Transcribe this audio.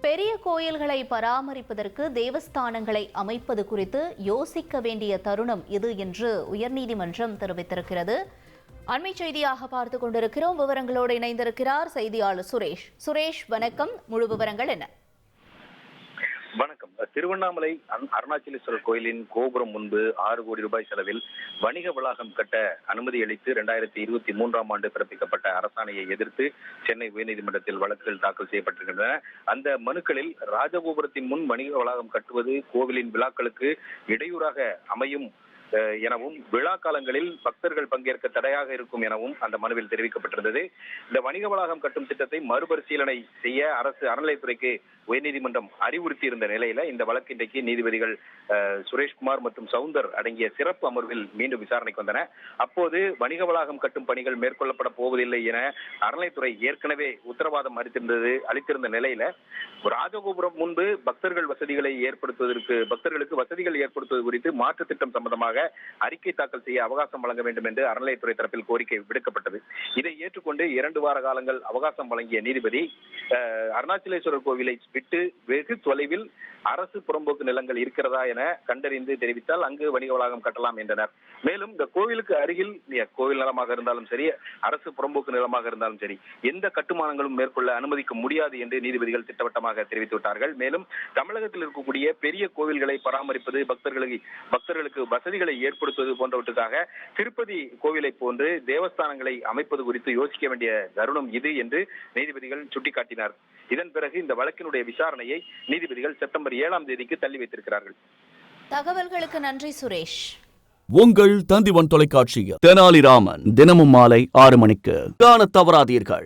பெரிய கோயில்களை பராமரிப்பதற்கு தேவஸ்தானங்களை அமைப்பது குறித்து யோசிக்க வேண்டிய தருணம் இது என்று உயர்நீதிமன்றம் தெரிவித்திருக்கிறது. அண்மை செய்தியாக பார்த்து கொண்டிருக்கிறோம். விவரங்களோடு இணைந்திருக்கிறார் செய்தியாளர் சுரேஷ். சுரேஷ் வணக்கம். முழு விவரங்கள் என்ன? திருவண்ணாமலை அருணாச்சலேஸ்வரர் கோயிலின் கோபுரம் முன்பு ஆறு கோடி ரூபாய் செலவில் வணிக வளாகம் கட்ட அனுமதி அளித்து இரண்டாயிரத்தி இருபத்தி மூன்றாம் ஆண்டு பிறப்பிக்கப்பட்ட அரசாணையை எதிர்த்து சென்னை உயர்நீதிமன்றத்தில் வழக்குகள் தாக்கல் செய்யப்பட்டிருக்கின்றன. அந்த மனுக்களில் ராஜகோபுரத்தின் முன் வணிக வளாகம் கட்டுவது கோவிலின் விழாக்களுக்கு இடையூறாக அமையும் எனவும் விழா காலங்களில் பக்தர்கள் பங்கேற்க தடையாக இருக்கும் எனவும் அந்த மனுவில் தெரிவிக்கப்பட்டிருந்தது. இந்த வணிக வளாகம் கட்டும் திட்டத்தை மறுபரிசீலனை செய்ய அரசு அறநிலைத்துறைக்கு உயர்நீதிமன்றம் அறிவுறுத்தி இருந்த நிலையில இந்த வழக்கு இன்றைக்கு நீதிபதிகள் சுரேஷ்குமார் மற்றும் சவுந்தர் அடங்கிய சிறப்பு அமர்வில் மீண்டும் விசாரணைக்கு வந்தன. அப்போது வணிக வளாகம் கட்டும் பணிகள் மேற்கொள்ளப்பட போவதில்லை என அறநிலைத்துறை ஏற்கனவே உத்தரவாதம் அளித்திருந்தது அளித்திருந்த நிலையில ராஜகோபுரம் முன்பு பக்தர்கள் வசதிகளை ஏற்படுத்துவதற்கு பக்தர்களுக்கு வசதிகள் ஏற்படுத்துவது குறித்து மாற்று திட்டம் சம்பந்தமாக அறிக்கை தாக்கல் செய்ய அவகாசம் வழங்க வேண்டும் என்று அறநிலையத்துறை தரப்பில் கோரிக்கை விடுக்கப்பட்டது. இதை ஏற்றுக்கொண்டு இரண்டு வார காலங்கள் அவகாசம் வழங்கிய நீதிபதி அருணாச்சலேஸ்வரர் கோவிலை விட்டு வெகு தொலைவில் அரசு புறம்போக்கு நிலங்கள் இருக்கிறதா என கண்டறிந்து தெரிவித்தால் அங்கு வணிக வளாகம் கட்டலாம் என்றனர். மேலும் இந்த கோவிலுக்கு அருகில் கோவில் நிலமாக இருந்தாலும் சரி அரசு புறம்போக்கு நிலமாக இருந்தாலும் சரி எந்த கட்டுமானங்களும் மேற்கொள்ள அனுமதிக்க முடியாது என்று நீதிபதிகள் திட்டவட்டமாக தெரிவித்து விட்டார்கள். மேலும் தமிழகத்தில் இருக்கக்கூடிய பெரிய கோவில்களை பராமரிப்பது பக்தர்களுக்கு பக்தர்களுக்கு வசதிகளை ஏற்படுத்துவது போன்றவற்றுக்காக திருப்பதி கோவிலை போன்று தேவஸ்தானங்களை அமைப்பது குறித்து யோசிக்க வேண்டிய தருணம் இது என்று நீதிபதிகள் சுட்டிக்காட்டினார். இதன் பிறகு இந்த வழக்கினுடைய விசாரணையை நீதிபதிகள் செப்டம்பர் ஏழாம் தேதிக்கு தள்ளி வைத்திருக்கிறார்கள். தகவல்களுக்கு நன்றி சுரேஷ். உங்கள் தந்திவன் தொலைக்காட்சியில் தெனாலிராமன் தினமும் மாலை ஆறு மணிக்கு. காணத் தவறாதீர்கள்.